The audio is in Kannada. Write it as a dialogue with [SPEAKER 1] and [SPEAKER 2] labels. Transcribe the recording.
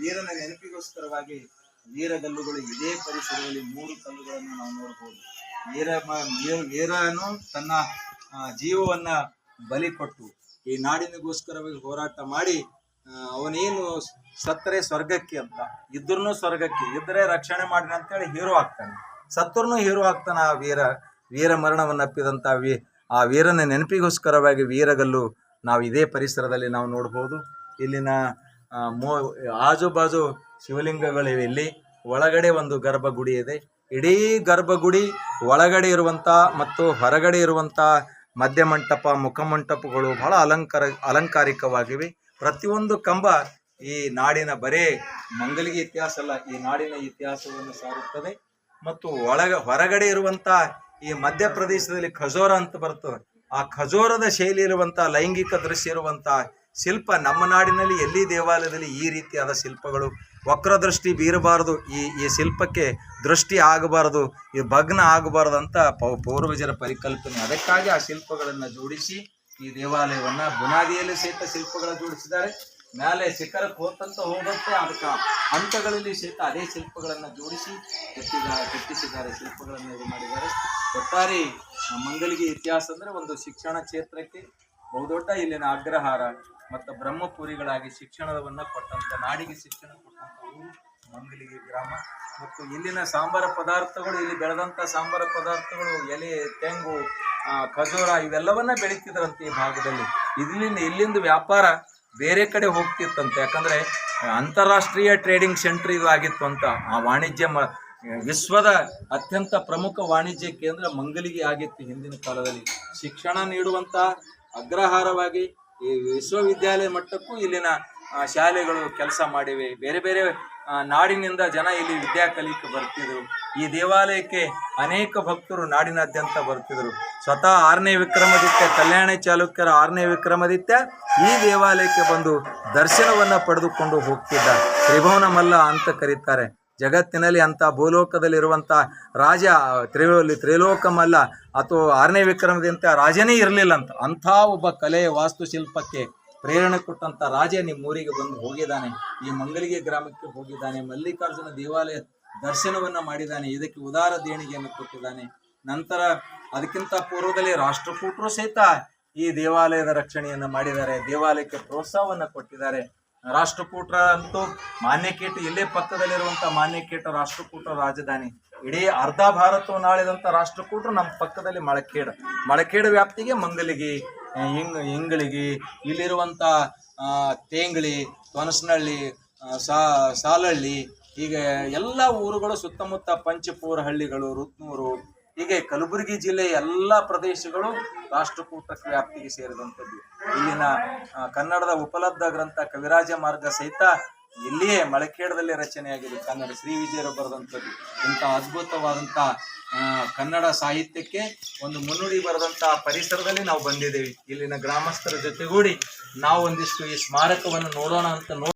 [SPEAKER 1] ವೀರನ ನೆನಪಿಗೋಸ್ಕರವಾಗಿ ವೀರಗಲ್ಲುಗಳು ಇದೇ ಪರಿಸರದಲ್ಲಿ ಮೂರು ಕಲ್ಲುಗಳನ್ನು ನಾವು ನೋಡಬಹುದು. ವೀರ ವೀರನು ತನ್ನ ಜೀವವನ್ನ ಬಲಿ ಕೊಟ್ಟು ಈ ನಾಡಿನಗೋಸ್ಕರವಾಗಿ ಹೋರಾಟ ಮಾಡಿ ಅವನೇನು ಸತ್ತರೆ ಸ್ವರ್ಗಕ್ಕೆ ಅಂತ ಇದ್ರೂ ಸ್ವರ್ಗಕ್ಕೆ ಇದ್ರೆ ರಕ್ಷಣೆ ಮಾಡಿನ ಅಂತೇಳಿ ಹೀರೋ ಆಗ್ತಾನೆ. ಸತ್ತರ್ನು ಹೀರೋ ಆಗ್ತಾನೆ ಆ ವೀರ ವೀರ ಮರಣವನ್ನಪ್ಪಿದಂಥ ವೀ, ಆ ವೀರನ ನೆನಪಿಗೋಸ್ಕರವಾಗಿ ವೀರಗಲ್ಲು ನಾವು ಇದೇ ಪರಿಸರದಲ್ಲಿ ನಾವು ನೋಡ್ಬೋದು ಇಲ್ಲಿನ ಮೋ ಆಜು ಬಾಜು ಶಿವಲಿಂಗಗಳಿವೆ. ಇಲ್ಲಿ ಒಳಗಡೆ ಒಂದು ಗರ್ಭಗುಡಿ ಇದೆ. ಇಡೀ ಗರ್ಭಗುಡಿ ಒಳಗಡೆ ಇರುವಂಥ ಮತ್ತು ಹೊರಗಡೆ ಇರುವಂಥ ಮಧ್ಯಮಂಟಪ ಮುಖಮಂಟಪಗಳು ಬಹಳ ಅಲಂಕಾರ, ಅಲಂಕಾರಿಕವಾಗಿವೆ. ಪ್ರತಿಯೊಂದು ಕಂಬ ಈ ನಾಡಿನ ಬರೇ ಮಂಗಲಿಗೆ ಇತಿಹಾಸ ಅಲ್ಲ, ಈ ನಾಡಿನ ಇತಿಹಾಸವನ್ನು ಸಾರುತ್ತದೆ. ಮತ್ತು ಒಳಗ, ಹೊರಗಡೆ ಇರುವಂತ ಈ ಮಧ್ಯಪ್ರದೇಶದಲ್ಲಿ ಖಜೋರ ಅಂತ ಬರ್ತದೆ ಆ ಖಜೋರದ ಶೈಲಿ ಇರುವಂಥ ಲೈಂಗಿಕ ದೃಶ್ಯ ಇರುವಂತ ಶಿಲ್ಪ ನಮ್ಮ ನಾಡಿನಲ್ಲಿ ಎಲ್ಲಿ ದೇವಾಲಯದಲ್ಲಿ ಈ ರೀತಿಯಾದ ಶಿಲ್ಪಗಳು? ವಕ್ರದೃಷ್ಟಿ ಬೀರಬಾರದು. ಈ ಈ ಶಿಲ್ಪಕ್ಕೆ ದೃಷ್ಟಿ ಆಗಬಾರದು. ಈ ಭಗ್ನ ಆಗಬಾರದು ಅಂತ ಪೂರ್ವಜರ ಪರಿಕಲ್ಪನೆ. ಅದಕ್ಕಾಗಿ ಆ ಶಿಲ್ಪಗಳನ್ನು ಜೋಡಿಸಿ ಈ ದೇವಾಲಯವನ್ನ ಬುನಾದಿಯಲ್ಲಿ ಸಹಿತ ಶಿಲ್ಪಗಳ ಜೋಡಿಸಿದ್ದಾರೆ. ಮೇಲೆ ಶಿಖರಕ್ಕೆ ಹೋತಂತ ಹೋಗುತ್ತೆ. ಅದಕ್ಕೆ ಹಂತಗಳಲ್ಲಿ ಸಹಿತ ಅದೇ ಶಿಲ್ಪಗಳನ್ನು ಜೋಡಿಸಿ ಕಟ್ಟಿದ್ದಾರೆ ಕಟ್ಟಿಸಿದ್ದಾರೆ, ಶಿಲ್ಪಗಳನ್ನು ಇದು ಮಾಡಿದ್ದಾರೆ. ಒಟ್ಟಾರೆ ಮಂಗಳಿಗೆ ಇತಿಹಾಸ ಅಂದರೆ ಒಂದು ಶಿಕ್ಷಣ ಕ್ಷೇತ್ರಕ್ಕೆ ಬಹುದೊಡ್ಡ ಇಲ್ಲಿನ ಅಗ್ರಹಾರ ಮತ್ತು ಬ್ರಹ್ಮಪುರಿಗಳಾಗಿ ಶಿಕ್ಷಣವನ್ನು ಕೊಟ್ಟಂತ, ನಾಡಿಗೆ ಶಿಕ್ಷಣ ಕೊಟ್ಟಂತ ಊರು ಮಂಗಲಿಗೆ ಗ್ರಾಮ. ಮತ್ತು ಇಲ್ಲಿನ ಸಾಂಬಾರ ಪದಾರ್ಥಗಳು, ಇಲ್ಲಿ ಬೆಳೆದಂಥ ಸಾಂಬಾರ ಪದಾರ್ಥಗಳು, ಎಲೆ, ತೆಂಗು ಖಜೂರ ಇವೆಲ್ಲವನ್ನ ಬೆಳೀತಿದ್ರಂತೆ ಈ ಭಾಗದಲ್ಲಿ. ಇಲ್ಲಿಂದ ಇಲ್ಲಿಂದ ವ್ಯಾಪಾರ ಬೇರೆ ಕಡೆ ಹೋಗ್ತಿತ್ತಂತೆ. ಯಾಕಂದರೆ ಅಂತಾರಾಷ್ಟ್ರೀಯ ಟ್ರೇಡಿಂಗ್ ಸೆಂಟರ್ ಇದು ಆಗಿತ್ತು ಅಂತ. ಆ ವಾಣಿಜ್ಯ ಮ, ವಿಶ್ವದ ಅತ್ಯಂತ ಪ್ರಮುಖ ವಾಣಿಜ್ಯ ಕೇಂದ್ರ ಮಂಗಲಿಗೆ ಆಗಿತ್ತು ಹಿಂದಿನ ಕಾಲದಲ್ಲಿ. ಶಿಕ್ಷಣ ನೀಡುವಂತ ಅಗ್ರಹಾರವಾಗಿ ಈ ವಿಶ್ವವಿದ್ಯಾಲಯ ಮಟ್ಟಕ್ಕೂ ಇಲ್ಲಿನ ಶಾಲೆಗಳು ಕೆಲಸ ಮಾಡಿವೆ. ಬೇರೆ ಬೇರೆ ನಾಡಿನಿಂದ ಜನ ಇಲ್ಲಿ ವಿದ್ಯಾ ಕಲಿಕೆ ಬರ್ತಿದ್ರು. ಈ ದೇವಾಲಯಕ್ಕೆ ಅನೇಕ ಭಕ್ತರು ನಾಡಿನಾದ್ಯಂತ ಬರ್ತಿದ್ರು. ಸ್ವತಃ ಆರನೇ ವಿಕ್ರಮಾದಿತ್ಯ, ಕಲ್ಯಾಣ ಚಾಲುಕ್ಯರ ಆರನೇ ವಿಕ್ರಮಾದಿತ್ಯ ಈ ದೇವಾಲಯಕ್ಕೆ ಬಂದು ದರ್ಶನವನ್ನ ಪಡೆದುಕೊಂಡು ಹೋಗ್ತಿದ್ದ ತ್ರಿಭುವನ ಮಲ್ಲ ಅಂತ ಕರೀತಾರೆ. ಜಗತ್ತಿನಲ್ಲಿ ಅಂಥ ಭೂಲೋಕದಲ್ಲಿರುವಂಥ ರಾಜ ತ್ರಿವಲಿ ತ್ರಿಲೋಕ ಮಲ್ಲ ಅಥವಾ ಆರನೇ ವಿಕ್ರಮದಂತ ರಾಜನೇ ಇರಲಿಲ್ಲ ಅಂತ. ಅಂಥ ಒಬ್ಬ ಕಲೆ ವಾಸ್ತುಶಿಲ್ಪಕ್ಕೆ ಪ್ರೇರಣೆ ಕೊಟ್ಟಂಥ ರಾಜ ನಿಮ್ಮ ಊರಿಗೆ ಬಂದು ಹೋಗಿದ್ದಾನೆ. ಈ ಮಂಗಲಿಗೆ ಗ್ರಾಮಕ್ಕೆ ಹೋಗಿದ್ದಾನೆ. ಮಲ್ಲಿಕಾರ್ಜುನ ದೇವಾಲಯ ದರ್ಶನವನ್ನು ಮಾಡಿದ್ದಾನೆ. ಇದಕ್ಕೆ ಉದಾರ ದೇಣಿಗೆಯನ್ನು ಕೊಟ್ಟಿದ್ದಾನೆ. ನಂತರ ಅದಕ್ಕಿಂತ ಪೂರ್ವದಲ್ಲಿ ರಾಷ್ಟ್ರಕೂಟರು ಸಹಿತ ಈ ದೇವಾಲಯದ ರಕ್ಷಣೆಯನ್ನು ಮಾಡಿದ್ದಾರೆ. ದೇವಾಲಯಕ್ಕೆ ಪ್ರೋತ್ಸಾಹವನ್ನು ಕೊಟ್ಟಿದ್ದಾರೆ. ರಾಷ್ಟ್ರಕೂಟರ ಅಂತೂ ಮಾನ್ಯಕೇಟ ಇಲ್ಲೇ ಪಕ್ಕದಲ್ಲಿರುವಂಥ ಮಾನ್ಯಕೇಟ ರಾಷ್ಟ್ರಕೂಟ ರಾಜಧಾನಿ. ಇಡೀ ಅರ್ಧ ಭಾರತವನ್ನು ಆಳಿದಂತ ರಾಷ್ಟ್ರಕೂಟರು ನಮ್ಮ ಪಕ್ಕದಲ್ಲಿ ಮಳಕೇಡ. ಮಳಕೇಡ ವ್ಯಾಪ್ತಿಗೆ ಮಂಗಲಿಗಿ ಹಿಂಗ್ ಹಿಂಗಳಿಗಿ ಇಲ್ಲಿರುವಂತ ಆ, ತೇಂಗಳಿ ತೊನಸನಹಳ್ಳಿ ಸಾ ಸಾಲಹಳ್ಳಿ ಹೀಗೆ ಎಲ್ಲ ಊರುಗಳು ಸುತ್ತಮುತ್ತ ಪಂಚಪೂರ ಹಳ್ಳಿಗಳು ರುತ್ನೂರು ಹೀಗೆ ಕಲಬುರಗಿ ಜಿಲ್ಲೆಯ ಎಲ್ಲ ಪ್ರದೇಶಗಳು ರಾಷ್ಟ್ರಕೂಟ ವ್ಯಾಪ್ತಿಗೆ ಸೇರಿದಂಥದ್ದು. ಇಲ್ಲಿನ ಕನ್ನಡದ ಉಪಲಬ್ಧ ಗ್ರಂಥ ಕವಿರಾಜ ಮಾರ್ಗ ಸಹಿತ ಇಲ್ಲಿಯೇ ಮಳಕೇಡದಲ್ಲಿ ರಚನೆಯಾಗಿದೆ. ಕನ್ನಡ ಶ್ರೀ ವಿಜಯರು ಬರೆದಂಥದ್ದು. ಇಂಥ ಅದ್ಭುತವಾದಂಥ ಕನ್ನಡ ಸಾಹಿತ್ಯಕ್ಕೆ ಒಂದು ಮುನ್ನುಡಿ ಬರೆದಂಥ ಪರಿಸರದಲ್ಲಿ ನಾವು ಬಂದಿದ್ದೇವೆ. ಇಲ್ಲಿನ ಗ್ರಾಮಸ್ಥರ ಜೊತೆಗೂಡಿ ನಾವು ಒಂದಿಷ್ಟು ಈ ಸ್ಮಾರಕವನ್ನು ನೋಡೋಣ ಅಂತ